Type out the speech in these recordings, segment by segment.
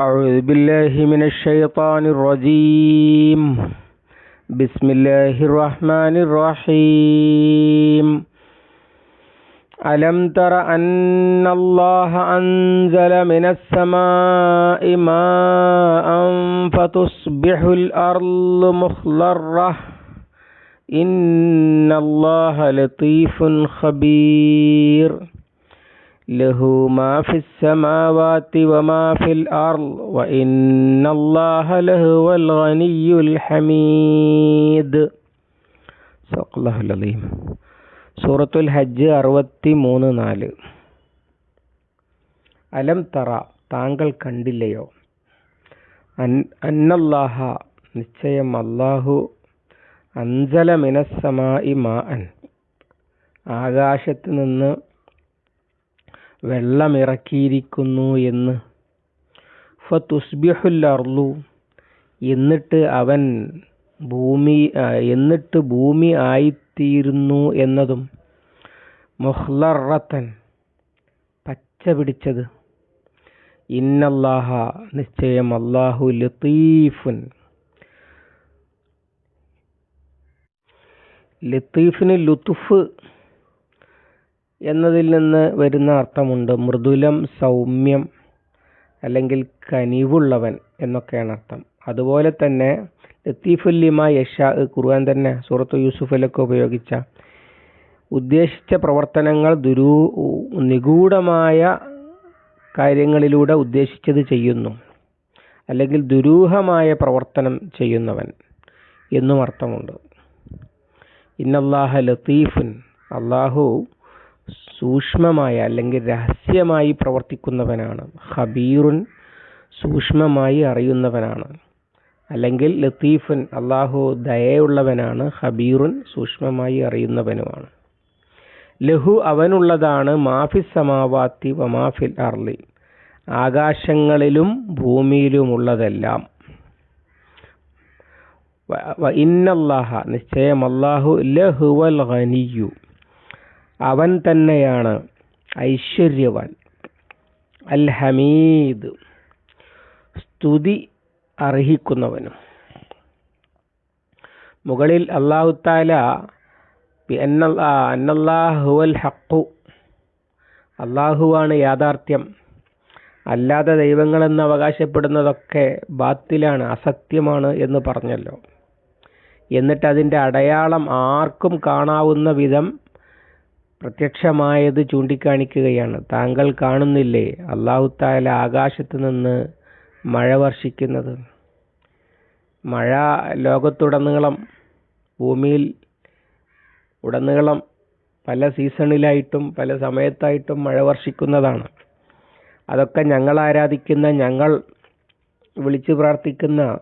أعوذ بالله من الشيطان الرجيم. بسم الله الرحمن الرحيم. ألم تر أن الله أنزل من السماء ماء فتصبح الأرض مخضرة؟ إن الله لطيف خبير. ലഹു മാ ഫിസ് സമാവാതി വമാ ഫിൽ അർൾ വഇന്നല്ലാഹ ലഹുവൽ ഗനിയ്യുൽ ഹമീദ്. സഖ്ലഹുൽ അലീം സൂറത്തുൽ ഹജ്ജ് അറുപത്തി മൂന്ന് നാല്. അലം തറ താങ്കൾ കണ്ടില്ലയോ? അന്നല്ലാഹ നിശ്ചയം അല്ലാഹു അഞ്ചല മിനസ്സമായി മാൻ ആകാശത്ത് നിന്ന് വെള്ളമിറക്കിയിരിക്കുന്നു എന്ന്. ഫതുസ്ബിഹുൽ അർലു എന്നിട്ട് അവൻ ഭൂമി എന്നിട്ട് ഭൂമി ആയിത്തീരുന്നു എന്നതും. മുഹ്ലറത്തൻ പച്ച പിടിച്ചത്. ഇന്നല്ലാഹ നിശ്ചയം അല്ലാഹു ലത്തീഫുൻ. ലത്തീഫിന് ലുത്തുഫ് എന്നതിൽ നിന്ന് വരുന്ന അർത്ഥമുണ്ട് മൃദുലം സൗമ്യം അല്ലെങ്കിൽ കനിവുള്ളവൻ എന്നൊക്കെയാണ് അർത്ഥം. അതുപോലെ തന്നെ ലത്തീഫുല്ലിമ യഷ ഖുർആൻ തന്നെ സൂറത്ത് യൂസുഫിലൊക്കെ ഉപയോഗിച്ച ഉദ്ദേശിച്ച പ്രവർത്തനങ്ങൾ ദുരൂ നിഗൂഢമായ കാര്യങ്ങളിലൂടെ ഉദ്ദേശിച്ചത് ചെയ്യുന്നു. അല്ലെങ്കിൽ ദുരൂഹമായ പ്രവർത്തനം ചെയ്യുന്നവൻ എന്നും അർത്ഥമുണ്ട്. ഇന്നല്ലാഹ ലത്തീഫുൻ അള്ളാഹു സൂക്ഷ്മമായ അല്ലെങ്കിൽ രഹസ്യമായി പ്രവർത്തിക്കുന്നവനാണ്. ഹബീറുൻ സൂക്ഷ്മമായി അറിയുന്നവനാണ്. അല്ലെങ്കിൽ ലത്തീഫുൻ അള്ളാഹു ദയയുള്ളവനാണ് ഹബീറുൻ സൂക്ഷ്മമായി അറിയുന്നവനുമാണ്. ലഹു അവനുള്ളതാണ് മാഫി സമാവാത്തി വമാഫിൽ അർലി ആകാശങ്ങളിലും ഭൂമിയിലുമുള്ളതെല്ലാം. ഇന്നല്ലാഹ നിശ്ചയം അള്ളാഹു ലഹുവൽ ഖനിയു. അവൻ തന്നെയാണ് ഐശ്വര്യവാൻ. അൽ ഹമീദ് സ്തുതി അർഹിക്കുന്നവനും. മുകളിൽ അള്ളാഹു താല അന്നല്ലാഹുവൽ ഹക്കു അള്ളാഹുവാണ് യാഥാർത്ഥ്യം. അല്ലാതെ ദൈവങ്ങളെന്ന് അവകാശപ്പെടുന്നതൊക്കെ ബാത്തിലാണ് അസത്യമാണ് എന്ന് പറഞ്ഞല്ലോ. എന്നിട്ട് അതിന്റെ അടയാളം ആർക്കും കാണാവുന്ന വിധം പ്രത്യക്ഷമായത് ചൂണ്ടിക്കാണിക്കുകയാണ്. താങ്കൾ കാണുന്നില്ലേ അള്ളാഹു താല ആകാശത്ത് നിന്ന് മഴ വർഷിക്കുന്നത്? മഴ ലോകത്തുടനീളം ഭൂമിയിൽ ഉടനീളം പല സീസണിലായിട്ടും പല സമയത്തായിട്ടും മഴ വർഷിക്കുന്നതാണ്. അതൊക്കെ ഞങ്ങൾ ആരാധിക്കുന്ന ഞങ്ങൾ വിളിച്ചു പ്രാർത്ഥിക്കുന്ന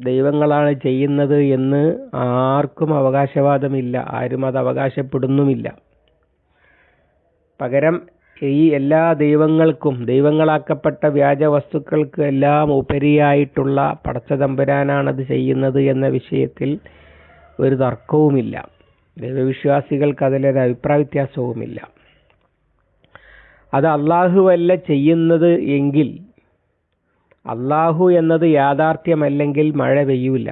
ദൈവങ്ങളാണ് ചെയ്യുന്നത് എന്ന് ആർക്കും അവകാശവാദമില്ല ആരും അത് അവകാശപ്പെടുന്നുമില്ല. പകരം ഈ എല്ലാ ദൈവങ്ങൾക്കും ദൈവങ്ങളാക്കപ്പെട്ട വ്യാജ വസ്തുക്കൾക്ക് എല്ലാം ഉപരിയായിട്ടുള്ള പടച്ചതമ്പുരാനാണത് ചെയ്യുന്നത് എന്ന വിഷയത്തിൽ ഒരു തർക്കവുമില്ല. ദൈവവിശ്വാസികൾക്ക് അതിലൊരു അഭിപ്രായ വ്യത്യാസവുമില്ല അത് അള്ളാഹുവല്ല ചെയ്യുന്നത് എങ്കിൽ അള്ളാഹു എന്നത് യാഥാർത്ഥ്യമല്ലെങ്കിൽ മഴ പെയ്യൂല.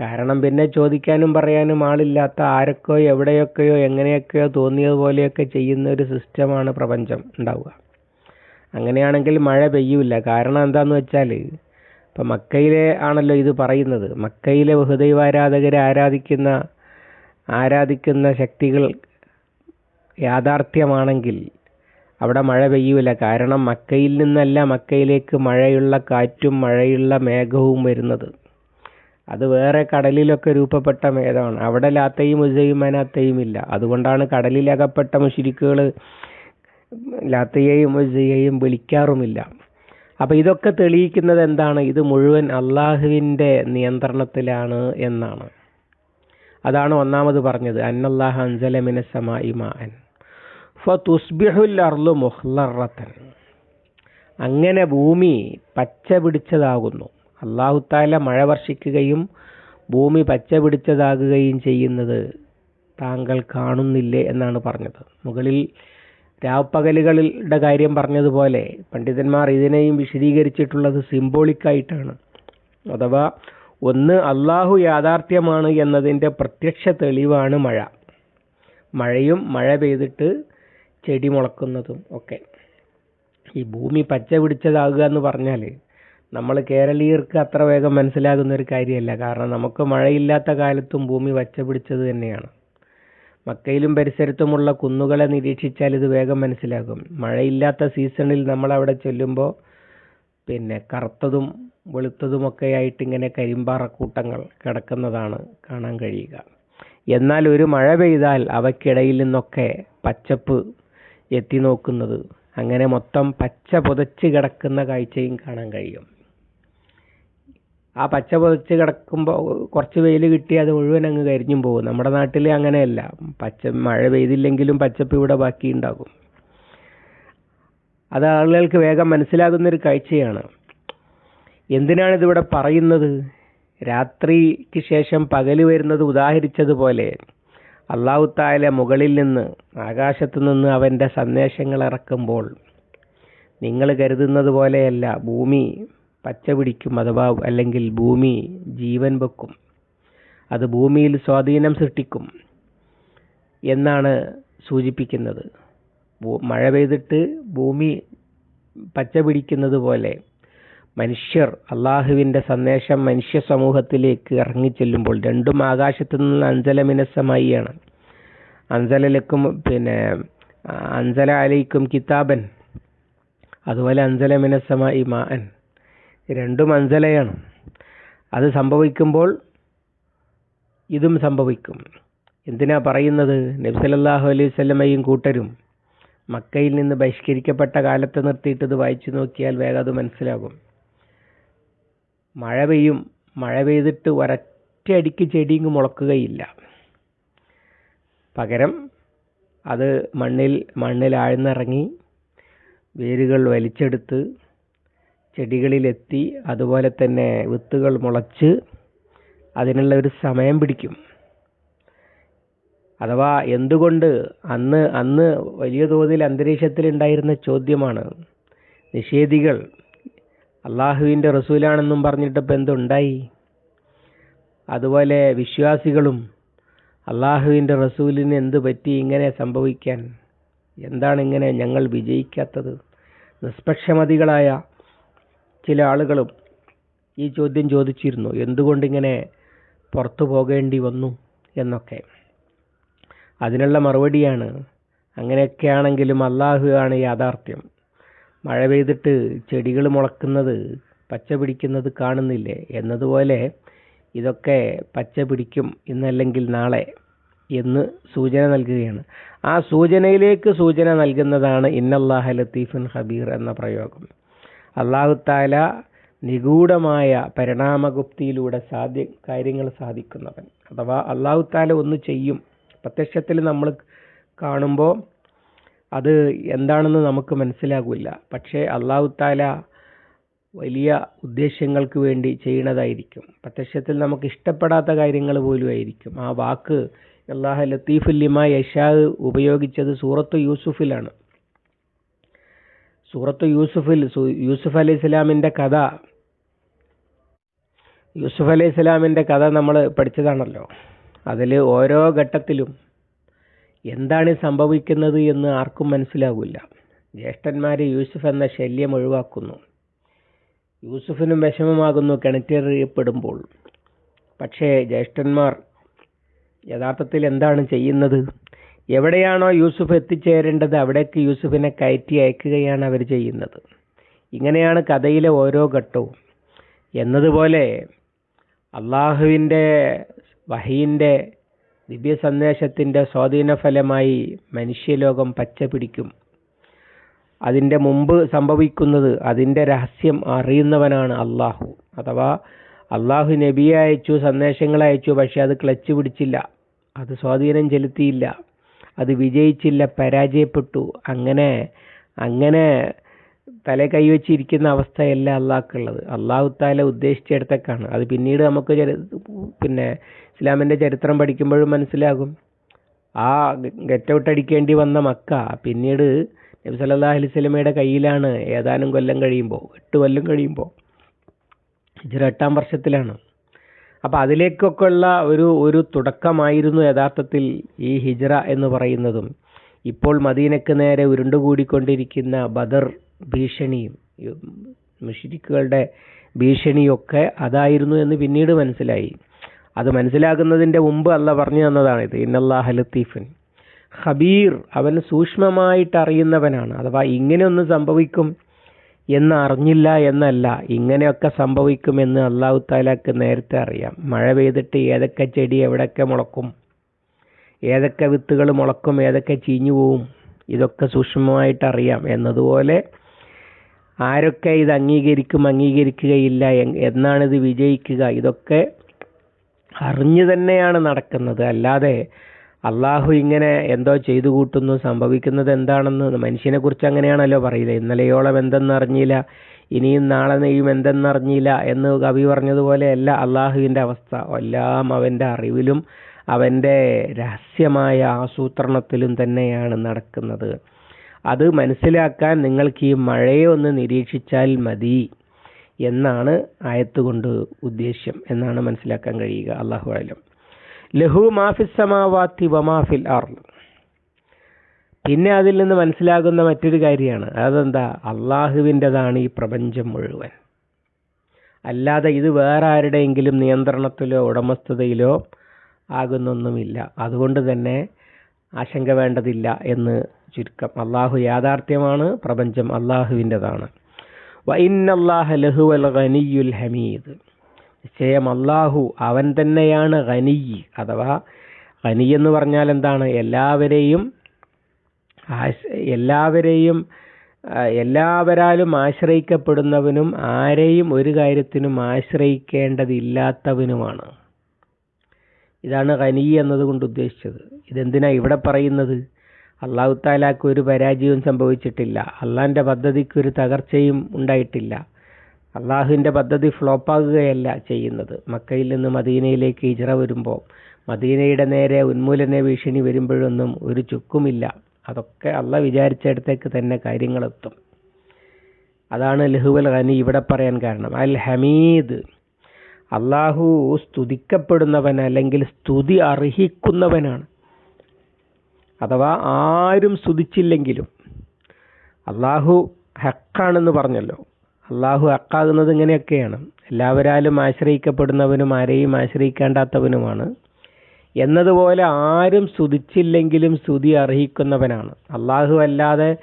കാരണം പിന്നെ ചോദിക്കാനും പറയാനും ആളില്ലാത്ത ആരൊക്കെയോ എവിടെയൊക്കെയോ എങ്ങനെയൊക്കെയോ തോന്നിയതുപോലെയൊക്കെ ചെയ്യുന്ന ഒരു സിസ്റ്റമാണ് പ്രപഞ്ചം ഉണ്ടാവുക. അങ്ങനെയാണെങ്കിൽ മഴ പെയ്യൂല. കാരണം എന്താന്ന് വെച്ചാൽ ഇപ്പം മക്കയിലെ ആണല്ലോ ഇത് പറയുന്നത്. മക്കയിലെ ബഹുദൈവാരാധകരെ ആരാധിക്കുന്ന ആരാധിക്കുന്ന ശക്തികൾ യാഥാർത്ഥ്യമാണെങ്കിൽ അവിടെ മഴ പെയ്യൂല. കാരണം മക്കയിൽ നിന്നല്ല മക്കയിലേക്ക് മഴയുള്ള കാറ്റും മഴയുള്ള മേഘവും വരുന്നത്. അത് വേറെ കടലിലൊക്കെ രൂപപ്പെട്ട മേധമാണ്. അവിടെ ലാത്തയും ഉസയും മനാത്തയും ഇല്ല അതുകൊണ്ടാണ് കടലിലകപ്പെട്ട മുഷിരിക്കുകൾ ലാത്തയെയും ഉസയെയും വിളിക്കാറുമില്ല. അപ്പൊ ഇതൊക്കെ തെളിയിക്കുന്നത് എന്താണ്? ഇത് മുഴുവൻ അള്ളാഹുവിന്റെ നിയന്ത്രണത്തിലാണ് എന്നാണ്. അതാണ് ഒന്നാമത് പറഞ്ഞത്. അന്നല്ലാഹ ഫുസ്ബിഹുൽ അർലു അങ്ങനെ ഭൂമി പച്ച പിടിച്ചതാകുന്നു. അള്ളാഹു താല മഴ വർഷിക്കുകയും ഭൂമി പച്ച പിടിച്ചതാകുകയും ചെയ്യുന്നത് താങ്കൾ കാണുന്നില്ലേ എന്നാണ് പറഞ്ഞത്. മുകളിൽ രാപ്പകലുകളുടെ കാര്യം പറഞ്ഞതുപോലെ പണ്ഡിതന്മാർ ഇതിനെയും വിശദീകരിച്ചിട്ടുള്ളത് സിംബോളിക്കായിട്ടാണ് അഥവാ ഒന്ന് അള്ളാഹു യാഥാർത്ഥ്യമാണ് എന്നതിന്റെ പ്രത്യക്ഷ തെളിവാണ് മഴ. മഴയും മഴ പെയ്തിട്ട് ചെടി മുളക്കുന്നതും ഒക്കെ. ഈ ഭൂമി പച്ച പിടിച്ചതാകുക എന്ന് പറഞ്ഞാൽ നമ്മൾ കേരളീയർക്ക് അത്ര വേഗം മനസ്സിലാകുന്ന ഒരു കാര്യമല്ല. കാരണം നമുക്ക് മഴയില്ലാത്ത കാലത്തും ഭൂമി വച്ച പിടിച്ചത് തന്നെയാണ്. മക്കയിലും പരിസരത്തുമുള്ള കുന്നുകളെ നിരീക്ഷിച്ചാൽ ഇത് വേഗം മനസ്സിലാകും. മഴയില്ലാത്ത സീസണിൽ നമ്മൾ അവിടെ ചെല്ലുമ്പോൾ പിന്നെ കറുത്തതും വെളുത്തതുമൊക്കെ ആയിട്ട് ഇങ്ങനെ കരിമ്പാറക്കൂട്ടങ്ങൾ കിടക്കുന്നതാണ് കാണാൻ കഴിയുക. എന്നാൽ ഒരു മഴ പെയ്താൽ അവക്കിടയിൽ നിന്നൊക്കെ പച്ചപ്പ് എത്തി നോക്കുന്നത്. അങ്ങനെ മൊത്തം പച്ച പുതച്ച് കിടക്കുന്ന കാഴ്ചയും കാണാൻ കഴിയും. ആ പച്ച പുതച്ച് കിടക്കുമ്പോൾ കുറച്ച് വെയിൽ കിട്ടിയാൽ അത് മുഴുവൻ അങ്ങ് കരിഞ്ഞും പോകും. നമ്മുടെ നാട്ടിൽ അങ്ങനെയല്ല. പച്ച മഴ പെയ്തില്ലെങ്കിലും പച്ചപ്പ് ഇവിടെ ബാക്കിയുണ്ടാകും അത് ആളുകൾക്ക് വേഗം മനസ്സിലാകുന്ന ഒരു കാഴ്ചയാണ്. എന്തിനാണ് ഇതിവിടെ പറയുന്നത്? രാത്രിക്ക് ശേഷം പകൽ വരുന്നത് ഉദാഹരിച്ചതുപോലെ അള്ളാഹു താല മുകളിൽ നിന്ന് ആകാശത്തു നിന്ന് അവന്റെ സന്ദേശങ്ങൾ ഇറക്കുമ്പോൾ നിങ്ങൾ കരുതുന്നത് പോലെയല്ല. ഭൂമി പച്ച പിടിക്കും അഥവാ അല്ലെങ്കിൽ ഭൂമി ജീവൻ വെക്കും. അത് ഭൂമിയിൽ സ്വാധീനം സൃഷ്ടിക്കും എന്നാണ് സൂചിപ്പിക്കുന്നത്. മഴ പെയ്തിട്ട് ഭൂമി പച്ച പിടിക്കുന്നത് പോലെ മനുഷ്യർ അള്ളാഹുവിന്റെ സന്ദേശം മനുഷ്യ സമൂഹത്തിലേക്ക് ഇറങ്ങിച്ചെല്ലുമ്പോൾ രണ്ടും ആകാശത്തു നിന്ന് അഞ്ചലമിനസമായിയാണ് അഞ്ചലലക്കും പിന്നെ അഞ്ചല അലയിക്കും കിതാബൻ. അതുപോലെ അഞ്ചലമിനസമായി മാൻ രണ്ടും മൻസലയാണ്. അത് സംഭവിക്കുമ്പോൾ ഇതും സംഭവിക്കും. എന്തിനാ പറയുന്നത്? നബ്സലല്ലാഹു അലൈഹി സ്വലമയും കൂട്ടരും മക്കയിൽ നിന്ന് ബഹിഷ്കരിക്കപ്പെട്ട കാലത്ത് നിർത്തിയിട്ട് ഇത് വായിച്ചു നോക്കിയാൽ വേഗം അത് മനസ്സിലാകും. മഴ പെയ്യും. മഴ പെയ്തിട്ട് ഒരറ്റടിക്ക് ചെടി മുളക്കുകയില്ല. പകരം അത് മണ്ണിൽ ആഴ്ന്നിറങ്ങി വേരുകൾ വലിച്ചെടുത്ത് ചെടികളിലെത്തി അതുപോലെ തന്നെ വിത്തുകൾ മുളച്ച് അതിനുള്ള ഒരു സമയം പിടിക്കും. അഥവാ എന്തുകൊണ്ട് അന്ന് അന്ന് വലിയ തോതിൽ അന്തരീക്ഷത്തിൽ ഉണ്ടായിരുന്ന ചോദ്യമാണ്. നിഷേധികൾ അള്ളാഹുവിന്റെ റസൂലാണെന്നും പറഞ്ഞിട്ട് എന്തുണ്ടായി? അതുപോലെ വിശ്വാസികളും അള്ളാഹുവിന്റെ റസൂലിന് എന്ത് പറ്റി? ഇങ്ങനെ സംഭവിക്കാൻ എന്താണ് ഇങ്ങനെ ഞങ്ങൾ വിജയിക്കാത്തത്? നിഷ്പക്ഷമതികളായ ചില ആളുകളും ഈ ചോദ്യം ചോദിച്ചിരുന്നു എന്തുകൊണ്ടിങ്ങനെ പുറത്തു പോകേണ്ടി വന്നു? എന്നൊക്കെ. അതിനുള്ള മറുപടിയാണ് അങ്ങനെയൊക്കെയാണെങ്കിലും അള്ളാഹു ആണ് യാഥാർത്ഥ്യം. മഴ പെയ്തിട്ട് ചെടികൾ മുളക്കുന്നത് പച്ച പിടിക്കുന്നത് കാണുന്നില്ലേ? എന്നതുപോലെ ഇതൊക്കെ പച്ച പിടിക്കും ഇന്നല്ലെങ്കിൽ നാളെ എന്ന് സൂചന നൽകുകയാണ്. ആ സൂചനയിലേക്ക് സൂചന നൽകുന്നതാണ് ഇന്നല്ലാഹ ലത്തീഫുൻ ഹബീർ എന്ന പ്രയോഗം. അള്ളാഹു താല നിഗൂഢമായ പരിണാമഗുപ്തിയിലൂടെ സാധ്യ കാര്യങ്ങൾ സാധിക്കുന്നവൻ. അഥവാ അള്ളാഹു താല ഒന്ന് ചെയ്യും. പ്രത്യക്ഷത്തിൽ നമ്മൾ കാണുമ്പോൾ അത് എന്താണെന്ന് നമുക്ക് മനസ്സിലാകില്ല. പക്ഷേ അള്ളാഹു താല വലിയ ഉദ്ദേശ്യങ്ങൾക്ക് വേണ്ടി ചെയ്യണതായിരിക്കും. പ്രത്യക്ഷത്തിൽ നമുക്ക് ഇഷ്ടപ്പെടാത്ത കാര്യങ്ങൾ പോലും ആയിരിക്കും. ആ വാക്ക് അള്ളാഹ ലത്തീഫുല്ലിമ യഷാ ഉപയോഗിച്ചത് സൂറത്ത് യൂസുഫിലാണ്. സൂറത്ത് യൂസുഫിൽ യൂസുഫ് അലൈഹി ഇസ്ലാമിന്റെ കഥ. യൂസുഫ് അലൈഹി ഇസ്ലാമിന്റെ കഥ നമ്മൾ പഠിച്ചതാണല്ലോ. അതിൽ ഓരോ ഘട്ടത്തിലും എന്താണ് സംഭവിക്കുന്നത് എന്ന് ആർക്കും മനസ്സിലാകില്ല ജ്യേഷ്ഠന്മാർ യൂസുഫ് എന്ന ശല്യം ഒഴിവാക്കുന്നു. യൂസുഫിനും വിഷമമാകുന്നു കിണറ്റെറിയപ്പെടുമ്പോൾ പക്ഷേ ജ്യേഷ്ഠന്മാർ യഥാർത്ഥത്തിൽ എന്താണ് ചെയ്യുന്നത്? എവിടെയാണോ യൂസുഫ് എത്തിച്ചേരേണ്ടത് അവിടേക്ക് യൂസുഫിനെ കയറ്റി അയക്കുകയാണ് അവർ ചെയ്യുന്നത്. ഇങ്ങനെയാണ് കഥയിലെ ഓരോ ഘട്ടവും. എന്നതുപോലെ അള്ളാഹുവിന്റെ വഹീന്റെ ദിവ്യ സന്ദേശത്തിന്റെ സ്വാധീനഫലമായി മനുഷ്യലോകം പച്ച പിടിക്കും. അതിന്റെ മുമ്പ് സംഭവിക്കുന്നത് അതിന്റെ രഹസ്യം അറിയുന്നവനാണ് അള്ളാഹു. അഥവാ അള്ളാഹു നബിയെ അയച്ചു സന്ദേശങ്ങൾ അയച്ചു പക്ഷെ അത് ക്ലച്ച് പിടിച്ചില്ല. അത് സ്വാധീനം ചെലുത്തിയില്ല. അത് വിജയിച്ചില്ല പരാജയപ്പെട്ടു. അങ്ങനെ അങ്ങനെ തല കൈവച്ചിരിക്കുന്ന അവസ്ഥയല്ല അള്ളാഹ്ക്കുള്ളത്. അള്ളാഹു താല ഉദ്ദേശിച്ചിടത്തേക്കാണ്. അത് പിന്നീട് നമുക്ക് പിന്നെ ഇസ്ലാമിന്റെ ചരിത്രം പഠിക്കുമ്പോഴും മനസ്സിലാകും. ആ ഗെറ്റ് ഔട്ട് അടിക്കേണ്ടി വന്ന മക്ക പിന്നീട് നബി സല്ലല്ലാഹു അലൈഹി വസല്ലമയുടെ കയ്യിലാണ് ഏതാനും കൊല്ലം കഴിയുമ്പോൾ എട്ട് കൊല്ലം കഴിയുമ്പോൾ ഹിജ്റ എട്ടാം വർഷത്തിലാണ്. അപ്പോൾ അതിലേക്കൊക്കെ ഉള്ള ഒരു ഒരു തുടക്കമായിരുന്നു യഥാർത്ഥത്തിൽ ഈ ഹിജ്റ എന്ന് പറയുന്നതും. ഇപ്പോൾ മദീനക്ക് നേരെ ഉരുണ്ടുകൂടിക്കൊണ്ടിരിക്കുന്ന ബദർ ഭീഷണിയും മുഷിരിക്കുകളുടെ ഭീഷണിയൊക്കെ അതായിരുന്നു എന്ന് പിന്നീട് മനസ്സിലായി. അത് മനസ്സിലാകുന്നതിന്റെ മുമ്പ് അല്ല പറഞ്ഞു തന്നതാണിത്. ഇന്നല്ലാഹ ലത്തീഫൻ. ഖബീർ അവൻ സൂക്ഷ്മമായിട്ട് അറിയുന്നവനാണ്. അഥവാ ഇങ്ങനെ ഒന്ന് സംഭവിക്കും എന്ന് അറിഞ്ഞില്ല എന്നല്ല. ഇങ്ങനെയൊക്കെ സംഭവിക്കുമെന്ന് അള്ളാഹു താലാക്ക് നേരത്തെ അറിയാം. മഴ പെയ്തിട്ട് ഏതൊക്കെ ചെടി എവിടെയൊക്കെ മുളക്കും? ഏതൊക്കെ വിത്തുകൾ മുളക്കും? ഏതൊക്കെ ചീഞ്ഞു പോവും? ഇതൊക്കെ സൂക്ഷ്മമായിട്ട് അറിയാം. എന്നതുപോലെ ആരൊക്കെ ഇത് അംഗീകരിക്കും അംഗീകരിക്കുകയില്ല എന്നാണിത് വിജയിക്കുക? ഇതൊക്കെ അറിഞ്ഞു തന്നെയാണ് നടക്കുന്നത്. അല്ലാതെ അള്ളാഹു ഇങ്ങനെ എന്തോ ചെയ്തു കൂട്ടുന്നു സംഭവിക്കുന്നത് എന്താണെന്ന് മനുഷ്യനെ കുറിച്ച് അങ്ങനെയാണല്ലോ പറയുന്നത്. ഇന്നലെയോളം എന്തെന്നറിഞ്ഞില്ല ഇനിയും നാളെ നെയ്യും എന്തെന്നറിഞ്ഞില്ല എന്ന് കവി പറഞ്ഞതുപോലെയല്ല അള്ളാഹുവിന്റെ അവസ്ഥ. എല്ലാം അവന്റെ അറിവിലും അവന്റെ രഹസ്യമായ ആസൂത്രണത്തിലും തന്നെയാണ് നടക്കുന്നത്. അത് മനസ്സിലാക്കാൻ നിങ്ങൾക്ക് ഈ മഴയെ ഒന്ന് നിരീക്ഷിച്ചാൽ മതി എന്നാണ് ആയത്ത് കൊണ്ട് ഉദ്ദേശ്യം എന്നാണ് മനസ്സിലാക്കാൻ കഴിയുക. അള്ളാഹു ആലം ലഹു മാഫിസ് സമാവാത്തി വമാഫിൽ ആർ പിന്നെ അതിൽ നിന്ന് മനസ്സിലാകുന്ന മറ്റൊരു കാര്യമാണ്. അതെന്താ? അള്ളാഹുവിന്റെതാണ് ഈ പ്രപഞ്ചം മുഴുവൻ. അല്ലാതെ ഇത് വേറെ ആരുടെയെങ്കിലും നിയന്ത്രണത്തിലോ ഉടമസ്ഥതയിലോ ആകുന്നൊന്നുമില്ല. അതുകൊണ്ട് തന്നെ ആശങ്ക വേണ്ടതില്ല എന്ന് ചുരുക്കം. അള്ളാഹു യാഥാർത്ഥ്യമാണ് പ്രപഞ്ചം അള്ളാഹുവിന്റെതാണ് വൈന്നല്ലാഹ ലഹുവൽ ഖനിയുൽ ഹമീദ്. നിശ്ചയം അള്ളാഹു അവൻ തന്നെയാണ് ഖനി അഥവാ ഖനി എന്ന് പറഞ്ഞാൽ എന്താണ്? എല്ലാവരെയും എല്ലാവരെയും എല്ലാവരാലും ആശ്രയിക്കപ്പെടുന്നവനും ആരെയും ഒരു കാര്യത്തിനും ആശ്രയിക്കേണ്ടതില്ലാത്തവനുമാണ്. ഇതാണ് ഖനി എന്നതുകൊണ്ട് ഉദ്ദേശിച്ചത്. ഇതെന്തിനാ ഇവിടെ പറയുന്നത്? അള്ളാഹു താലാക്ക് ഒരു പരാജയവും സംഭവിച്ചിട്ടില്ല. അള്ളാഹിന്റെ പദ്ധതിക്ക് ഒരു തകർച്ചയും ഉണ്ടായിട്ടില്ല. അള്ളാഹുവിന്റെ പദ്ധതി ഫ്ലോപ്പാകുകയല്ല ചെയ്യുന്നത്. മക്കയിൽ നിന്ന് മദീനയിലേക്ക് ഇജറ വരുമ്പോൾ മദീനയുടെ നേരെ ഉന്മൂലന ഭീഷണി വരുമ്പോഴൊന്നും ഒരു ചുക്കുമില്ല. അതൊക്കെ അല്ല വിചാരിച്ചിടത്തേക്ക് തന്നെ കാര്യങ്ങളെത്തും. അതാണ് ലഹുവൽ ഖനി ഇവിടെ പറയാൻ കാരണം. അൽ ഹമീദ് അള്ളാഹു സ്തുതിക്കപ്പെടുന്നവൻ അല്ലെങ്കിൽ സ്തുതി അർഹിക്കുന്നവനാണ്. അഥവാ ആരും സ്തുതിച്ചില്ലെങ്കിലും അള്ളാഹു ഹക്കാണെന്ന് പറഞ്ഞല്ലോ. അള്ളാഹു ഹക്കാകുന്നത് ഇങ്ങനെയൊക്കെയാണ്. എല്ലാവരാലും ആശ്രയിക്കപ്പെടുന്നവനും ആരെയും ആശ്രയിക്കേണ്ടാത്തവനുമാണ്. എന്നതുപോലെ ആരും സ്തുതിച്ചില്ലെങ്കിലും സ്തുതി അർഹിക്കുന്നവനാണ്. അള്ളാഹു അല്ലാതെ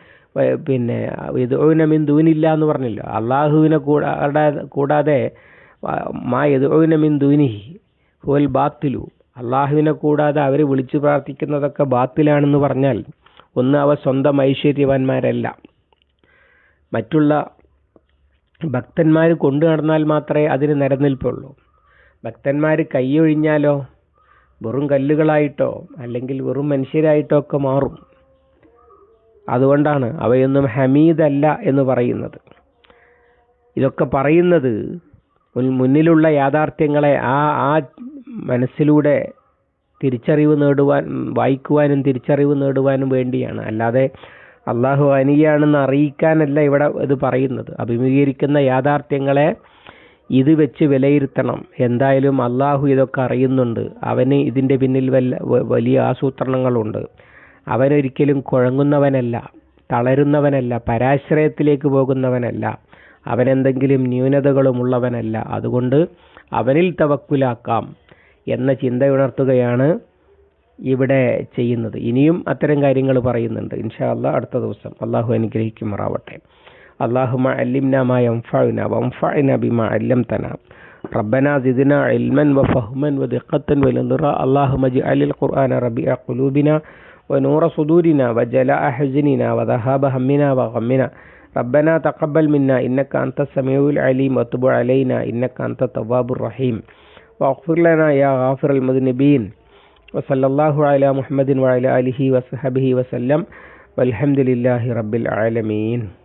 പിന്നെ യദുനമിൻ ദൂനില്ല എന്ന് പറഞ്ഞല്ലോ? അള്ളാഹുവിനെ കൂടാതെ കൂടാതെ മാ യദുനമിൻ ദൂനിഹി ഹുവൽ ബാത്തിലു. അള്ളാഹുവിനെ കൂടാതെ അവർ വിളിച്ചു പ്രാർത്ഥിക്കുന്നതൊക്കെ ബാത്തിലാണെന്ന് പറഞ്ഞാൽ ഒന്ന് അവ സ്വന്തം ഐശ്വര്യവാന്മാരല്ല. മറ്റുള്ള ഭക്തന്മാർ കൊണ്ടു നടന്നാൽ മാത്രമേ അതിന് നിലനിൽപ്പുള്ളൂ. ഭക്തന്മാർ കൈയൊഴിഞ്ഞാലോ വെറും കല്ലുകളായിട്ടോ അല്ലെങ്കിൽ വെറും മനുഷ്യരായിട്ടോ ഒക്കെ മാറും. അതുകൊണ്ടാണ് അവയൊന്നും ഹമീദല്ല എന്ന് പറയുന്നത്. ഇതൊക്കെ പറയുന്നത് മുന്നിലുള്ള യാഥാർത്ഥ്യങ്ങളെ ആ ആ മനസ്സിലൂടെ തിരിച്ചറിവ് നേടുവാൻ വായിക്കുവാനും തിരിച്ചറിവ് നേടുവാനും വേണ്ടിയാണ്. അല്ലാതെ അള്ളാഹു അനിയാണെന്ന് അറിയിക്കാനല്ല ഇവിടെ ഇത് പറയുന്നത്. അഭിമുഖീകരിക്കുന്ന യാഥാർത്ഥ്യങ്ങളെ ഇത് വെച്ച് വിലയിരുത്തണം. എന്തായാലും അള്ളാഹു ഇതൊക്കെ അറിയുന്നുണ്ട്. അവന് ഇതിന്റെ പിന്നിൽ വല്ല വലിയ ആസൂത്രണങ്ങളുണ്ട്. അവനൊരിക്കലും കുഴങ്ങുന്നവനല്ല തളരുന്നവനല്ല പരാശ്രയത്തിലേക്ക് പോകുന്നവനല്ല അവനെന്തെങ്കിലും ന്യൂനതകളുമുള്ളവനല്ല അതുകൊണ്ട് അവനിൽ തവക്കുലാക്കാം എന്ന ചിന്തയുണർത്തുകയാണ് ഇവിടെ ചെയ്യുന്നത് ഇനിയും അത്തരം കാര്യങ്ങൾ പറയുന്നുണ്ട് ഇൻഷാ അള്ളാഹ് അടുത്ത ദിവസം അള്ളാഹു അനുഗ്രഹിക്കുമാറാവട്ടെ اللهم علمنا ما ينفعنا وانفعنا بما علمتنا ربنا زدنا علما وفهما ودقة ولنراء اللهم اجعل القرآن ربيع قلوبنا ونور صدورنا وجلاء حزننا وذهاب همنا وغمنا ربنا تقبل منا إنك أنت السميع العليم وتب علينا إنك أنت التواب الرحيم واغفر لنا يا غافر المذنبين വസല്ലാഹു അല മുഹമ്മദിൻ വാല അലിഹി വസഹബിഹി വസല്ലം. വലഹമുല്ലാഹി റബ്ബിൽ ആലമീൻ.